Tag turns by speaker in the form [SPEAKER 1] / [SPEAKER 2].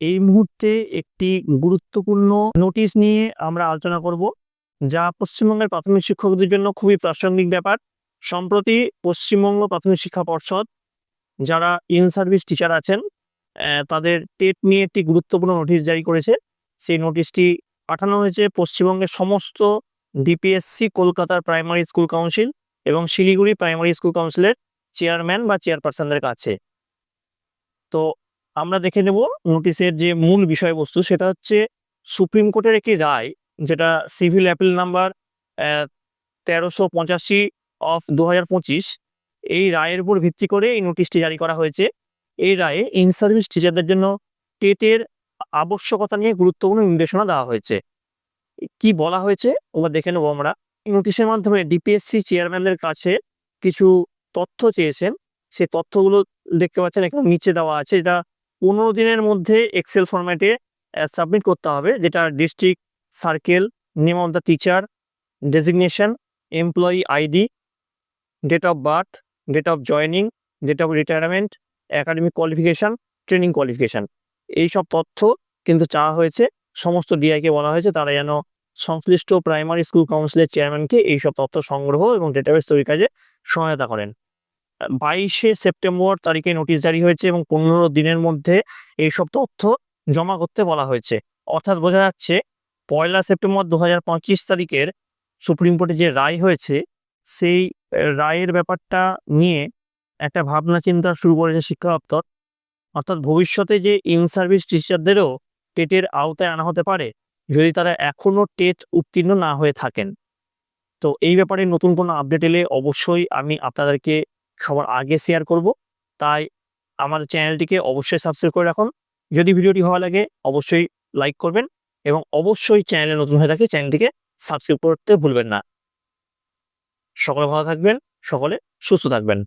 [SPEAKER 1] এই মুহূর্তে একটি গুরুত্বপূর্ণ নোটিশ নিয়ে আমরা আলোচনা করব, যা পশ্চিমবঙ্গের প্রাথমিক শিক্ষকদের জন্য খুবই প্রাসঙ্গিক ব্যাপার। সম্প্রতি পশ্চিমবঙ্গ প্রাথমিক শিক্ষা পর্ষদ, যারা ইন সার্ভিস টিচার আছেন তাদের টেট নিয়ে একটি গুরুত্বপূর্ণ নোটিশ জারি করেছে। সেই নোটিশটি পাঠানো হয়েছে পশ্চিমবঙ্গের সমস্ত ডিপিএসসি কলকাতার প্রাইমারি স্কুল কাউন্সিল এবং শিলিগুড়ি প্রাইমারি স্কুল কাউন্সিলের চেয়ারম্যান বা চেয়ারপারসনদের কাছে। তো আমরা দেখে নেব নোটিশের যে মূল বিষয়বস্তু, সেটা হচ্ছে সুপ্রিম কোর্টের একটি রায়, যেটা সিভিল অ্যাপিল নাম্বার তেরোশো পঁচাশি অফ দু হাজার পঁচিশ। এই রায়ের উপর ভিত্তি করে এই নোটিশটি জারি করা হয়েছে। এই রায়ে ইন সার্ভিস টিচারদের জন্য টেটের আবশ্যকতা নিয়ে গুরুত্বপূর্ণ নির্দেশনা দেওয়া হয়েছে। কি বলা হয়েছে ওরা দেখে নেব আমরা। নোটিশের মাধ্যমে ডিপিএসসি চেয়ারম্যানদের কাছে কিছু তথ্য চেয়েছেন। সেই তথ্যগুলো দেখতে পাচ্ছেন, এখানে নিচে দেওয়া আছে এটা পনেরো দিনের মধ্যে এক্সেল ফরম্যাটে সাবমিট করতে হবে, যেটা district circle name of the teacher designation employee ID date of birth date of joining date of retirement academic qualification training qualification এই সব তথ্য কিন্তু চাওয়া হয়েছে, সমস্ত ডিআইকে বলা হয়েছে, তারা যেন সংশ্লিষ্ট প্রাইমারি স্কুল কাউন্সিলের চেয়ারম্যানকে এইসব তথ্য সংগ্রহ এবং ডেটাবেস তৈরির কাজে সহায়তা করেন। বাইশে সেপ্টেম্বর তারিখে নোটিশ জারি হয়েছে এবং পনেরো দিনের মধ্যে এইসব তথ্য জমা করতে বলা হয়েছে। অর্থাৎ বোঝা যাচ্ছে, পয়লা সেপ্টেম্বর দু হাজার পঁচিশ তারিখের সুপ্রিম কোর্টে যে রায় হয়েছে, সেই রায়ের ব্যাপারটা নিয়ে একটা ভাবনা চিন্তা শুরু করেছে শিক্ষা দপ্তর। অর্থাৎ ভবিষ্যতে যে ইন সার্ভিস টিচারদেরও টেটের আওতায় আনা হতে পারে, যদি তারা এখনও টেট উত্তীর্ণ না হয়ে থাকেন। তো এই ব্যাপারে নতুন কোনো আপডেট এলে অবশ্যই আমি আপনাদেরকে সবার আগে শেয়ার করব। তাই আমার চ্যানেলটিকে অবশ্যই সাবস্ক্রাইব করে রাখুন। যদি ভিডিওটি ভালো লাগে, অবশ্যই লাইক করবেন এবং অবশ্যই চ্যানেলে নতুন হয়ে থাকে চ্যানেলটিকে সাবস্ক্রাইব করতে ভুলবেন না। সকলে ভালো থাকবেন, সকলে সুস্থ থাকবেন।